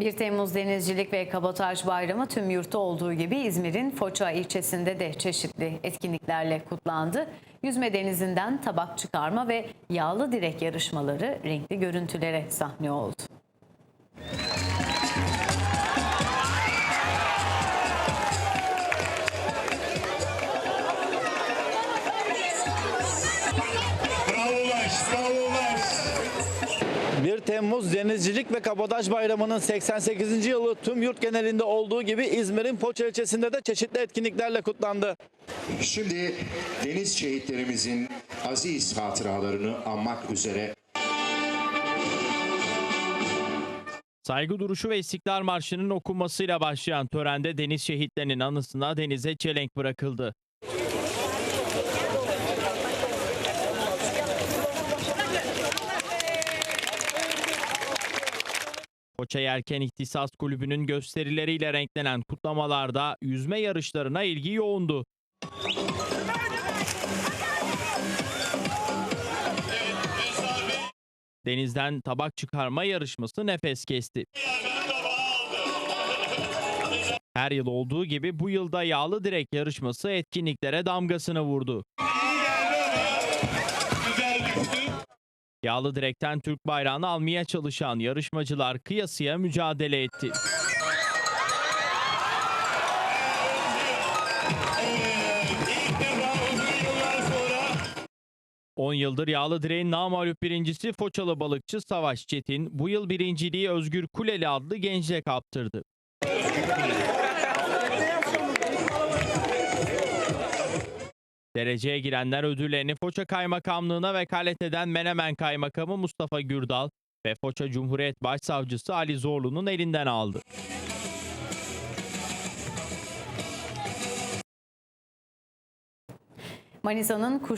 1 Temmuz Denizcilik ve Kabotaj Bayramı tüm yurtta olduğu gibi İzmir'in Foça ilçesinde de çeşitli etkinliklerle kutlandı. Yüzme denizinden tabak çıkarma ve yağlı direk yarışmaları renkli görüntülere sahne oldu. Bravo bravo Ulaş. 1 Temmuz Denizcilik ve Kabadaj Bayramı'nın 88. yılı tüm yurt genelinde olduğu gibi İzmir'in Foça ilçesinde de çeşitli etkinliklerle kutlandı. Şimdi deniz şehitlerimizin aziz hatıralarını anmak üzere Saygı duruşu ve İstiklal Marşı'nın okunmasıyla başlayan törende deniz şehitlerinin anısına denize çelenk bırakıldı. Koça Yelken İhtisas Kulübü'nün gösterileriyle renklenen kutlamalarda yüzme yarışlarına ilgi yoğundu. Denizden tabak çıkarma yarışması nefes kesti. Her yıl olduğu gibi bu yılda yağlı direk yarışması etkinliklere damgasını vurdu. Yağlı direkten Türk bayrağını almaya çalışan yarışmacılar kıyasıya mücadele etti. 10 yıldır yağlı direğin namağlup birincisi Foçalı balıkçı Savaş Çetin bu yıl birinciliği Özgür Kuleli adlı gence kaptırdı. Dereceye girenler ödüllerini Foça Kaymakamlığı'na vekalet eden Menemen Kaymakamı Mustafa Gürdal ve Foça Cumhuriyet Başsavcısı Ali Zorlu'nun elinden aldı. Manisa'nın